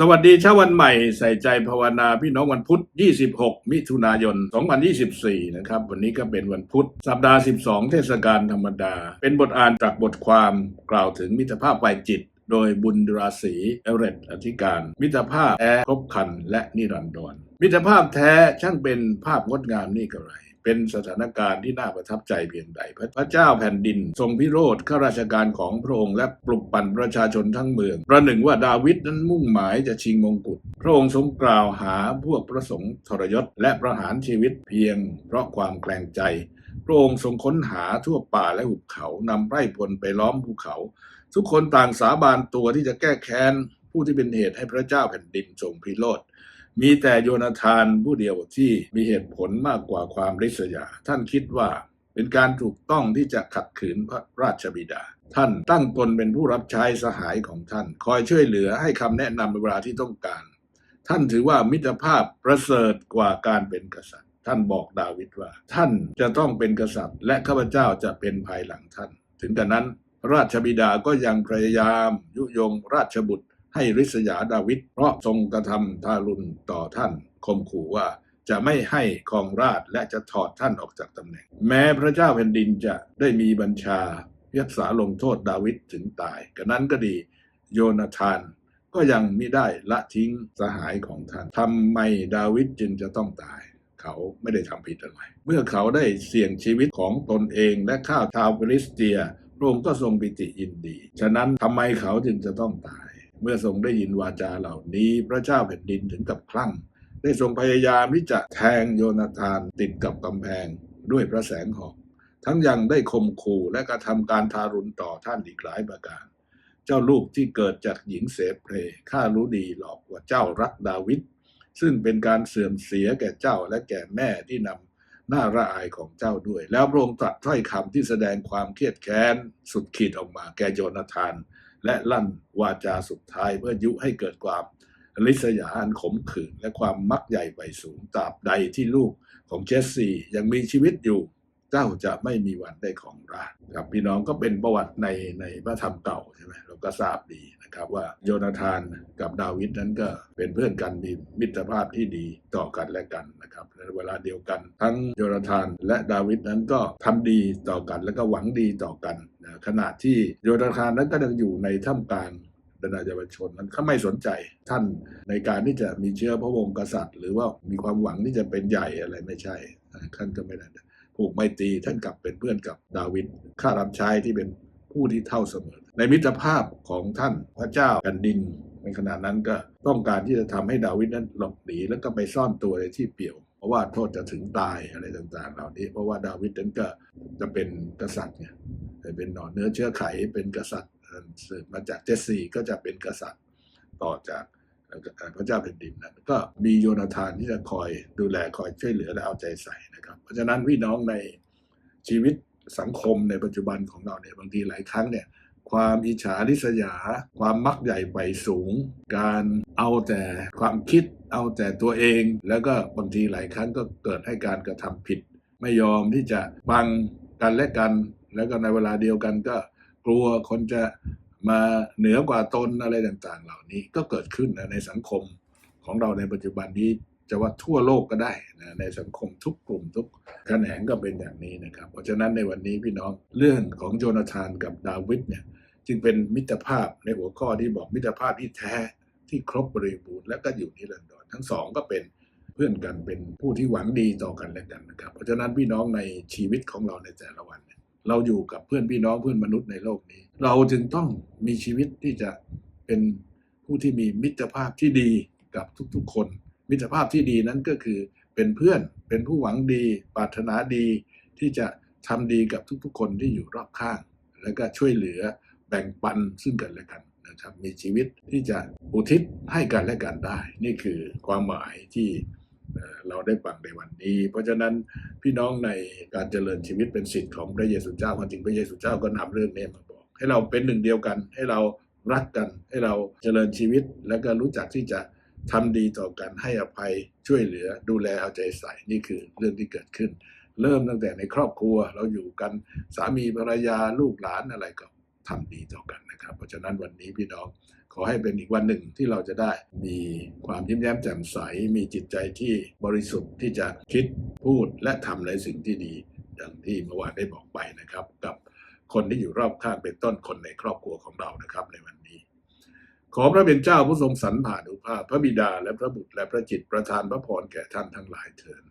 สวัสดีเช้าวันใหม่ใส่ใจภาวนาพี่น้องวันพุธ 26 มิถุนายน 2024 นะครับ วันนี้ก็เป็นวันพุธ สัปดาห์ 12 เทศกาลธรรมดา เป็นบทอ่านจากบทความกล่าวถึงมิตรภาพฝ่ายจิต โดยบุญราศีเอเรตอธิการ มิตรภาพแท้ครบคันและนิรันดรมิตรภาพแท้ช่างเป็นภาพงดงามนี่กระไร เป็นสถานการณ์ที่น่าประทับใจเพียงใด พระเจ้าแผ่นดิน ทรงพิโรธข้าราชการของพระองค์และปลุกปั่นประชาชนทั้งเมือง ประหนึ่งว่าดาวิดนั้นมุ่งหมายจะชิงมงกุฎพระองค์ทรงกล่าวหาพวกประสงค์ทรยศ และประหารชีวิตเพียง เพราะความแกลงใจ พระองค์ทรงค้นหาทั่วป่าและหุบเขานำไพร่พลไปล้อมภูเขา ทุกคนต่างสาบานตัวที่จะแก้แค้นผู้ที่เป็นเหตุให้พระเจ้าแผ่นดินทรงพิโรธ มีแต่โยนาธานผู้เดียวที่มีเหตุผลมากกว่าความริษยา ท่านคิดว่าเป็นการถูกต้องที่จะขัดขืนพระราชบิดา ท่านตั้งตนเป็นผู้รับใช้สหายของท่าน คอยช่วยเหลือให้คำแนะนำในเวลาที่ต้องการ ท่านถือว่ามิตรภาพประเสริฐกว่าการเป็นกษัตริย์ ท่านบอกดาวิดว่า ท่านจะต้องเป็นกษัตริย์ และข้าพเจ้าจะเป็นภายหลังท่าน ถึงกระนั้นราชบิดาก็ยังพยายามยุยงราชบุตร ให้ริษยาดาวิดเพราะทรงกระทำทารุณต่อท่านคมขู่ว่าจะไม่ให้ครองราชและจะถอดท่านออกจากตำแหน่ง แม้พระเจ้าแผ่นดินจะได้มีบัญชายักษาลงโทษดาวิดถึงตายกระนั้นก็ดีโยนาธานก็ยังมิได้ละทิ้งสหายของท่านทำไมดาวิดจึงจะต้องตาย เขาไม่ได้ทำผิดอะไร เมื่อเขาได้เสี่ยงชีวิตของตนเองและข้าวชาวฟิลิสเตียพระองค์ก็ทรงปิติยินดี ฉะนั้นทำไมเขาจึงจะต้องตาย เมื่อทรงได้ยินวาจาเหล่านี้พระเจ้าแผ่นดินถึงกับคลั่ง ได้ทรงพยายามที่จะแทงโยนาธานติดกับกำแพงด้วยพระแสงหอก ทั้งยังได้ข่มขู่และกระทำการทารุณต่อท่านอีกหลายประการ เจ้าลูกที่เกิดจากหญิงเสเพลข้ารู้ดีหลอกว่าเจ้ารักดาวิดซึ่งเป็นการเสื่อมเสียแก่เจ้าและแก่แม่ที่นำหน้าระอายของเจ้าด้วย แล้วพระองค์ตรัสถ้อยคำที่แสดงความเครียดแค้นสุดขีดออกมาแก่โยนาธาน และลั่นวาจาสุดท้ายเพื่อยุให้เกิดความลิษยาอันขมขื่นและความมักใหญ่ไปสูงตราบใดที่ลูกของเจสซี่ยังมีชีวิตอยู่ เจ้าจะไม่มีวันได้ของราชครับพี่น้องก็เป็นประวัติในในพระธรรมเก่าใช่ไหมเราก็ทราบดีนะครับว่าโยนาธานกับดาวิดนั้นก็เป็นเพื่อนกันมีมิตรภาพที่ดีต่อกันและกันนะครับในเวลาเดียวกัน ทั้งโยนาธานและดาวิดนั้นก็ทำดีต่อกัน แล้วก็หวังดีต่อกัน ขณะที่โยนาธานนั้นก็ยังอยู่ในท่ามกลางบรรดาเยาวชนนั้นเขาไม่สนใจท่านในการที่จะมีเชื้อพระวงศ์กษัตริย์ หรือว่ามีความหวังที่จะเป็นใหญ่อะไรไม่ใช่ท่านก็ไม่ได้ผูกไม่ตีท่านกลับเป็นเพื่อนกับดาวิดข้ารับใช้ที่เป็นผู้ที่เท่าเสมอ ในมิตรภาพของท่านพระเจ้าแผ่นดินในขณะนั้นก็ต้องการที่จะทำให้ดาวิดนั้นหลบหนีแล้วก็ไปซ่อนตัวในที่เปี่ยว เพราะว่าโทษจะถึงตายอะไรต่างๆ เหล่านี้ เพราะว่าดาวิดนั้นก็จะเป็นกษัตริย์เนี่ย เป็นหน่อเนื้อเชื้อไขเป็นกษัตริย์สืบมาจากเจสซีก็จะเป็นกษัตริย์ต่อจากพระเจ้าแผ่นดินนั้นก็มีโยนาธานที่จะคอยดูแลคอยช่วยเหลือและเอาใจใส่นะครับ เพราะฉะนั้นพี่น้องในชีวิตสังคมในปัจจุบันของเราเนี่ยบางทีหลายครั้งเนี่ยความอิจฉาริษยา ความมักใหญ่ไปสูง การเอาแต่ความคิดเอาแต่ตัวเอง แล้วก็บางทีหลายครั้งก็เกิดให้การกระทำผิด ไม่ยอมที่จะบังกันและกันแล้วก็ในเวลาเดียวกันก็กลัวคนจะมาเหนือกว่าตนอะไรต่างๆ เหล่านี้ก็เกิดขึ้นนะในสังคมของเราในปัจจุบันนี้จะว่าทั่วโลกก็ได้นะในสังคมทุกกลุ่มทุกแขนงก็เป็นอย่างนี้นะครับ เพราะฉะนั้นในวันนี้พี่น้องเรื่องของโจนาธานกับดาวิดเนี่ยจึงเป็นมิตรภาพในหัวข้อที่บอกมิตรภาพที่แท้ที่ครบบริบูรณ์และก็อยู่นิรันดรทั้งสองก็เป็นเพื่อนกันเป็นผู้ที่หวังดีต่อกันและกันนะครับ เพราะฉะนั้นพี่น้องในชีวิตของเราในแต่ละวัน เราอยู่กับเพื่อนพี่น้องเพื่อนมนุษย์ในโลกนี้ เราจึงต้องมีชีวิตที่จะเป็นผู้ที่มีมิตรภาพที่ดีกับทุกๆ คน มิตรภาพที่ดีนั้นก็คือเป็นเพื่อนเป็นผู้หวังดี ปรารถนาดี ที่จะทำดีกับทุกๆ คนที่อยู่รอบข้าง แล้วก็ช่วยเหลือแบ่งปันซึ่งกันและกันนะครับมีชีวิตที่จะอุทิศให้กันและกันได้ นี่คือความหมายที่ เราได้ฟังในวันนี้ เพราะฉะนั้นพี่น้องในการเจริญชีวิตเป็นสิทธิ์ของพระเยซูเจ้าความจริงพระเยซูเจ้าก็นำเรื่องนี้มาบอก ให้เราเป็นหนึ่งเดียวกัน ให้เรารักกันให้เราเจริญชีวิต แล้วก็รู้จักที่จะทำดีต่อกันให้อภัยช่วยเหลือดูแลเอาใจใส่นี่คือเรื่องที่เกิดขึ้น เริ่มตั้งแต่ในครอบครัวเราอยู่กันสามีภรรยาลูกหลานอะไรก็ ทำดีต่อกันนะครับ เพราะฉะนั้นวันนี้พี่น้องขอให้เป็นอีกวันหนึ่งที่เราจะได้มีความยิ้มแย้มแจ่มใส มีจิตใจที่บริสุทธิ์ที่จะคิดพูดและทำในสิ่งที่ดี อย่างที่เมื่อวานได้บอกไปนะครับ กับคนที่อยู่รอบข้างเป็นต้นคนในครอบครัวของเรานะครับในวันนี้ ขอพระเป็นเจ้าผู้ทรงสรรผ่านุภาพ พระบิดาและพระบุตรและพระจิตประทานพระพรแก่ท่านทั้งหลายเถิด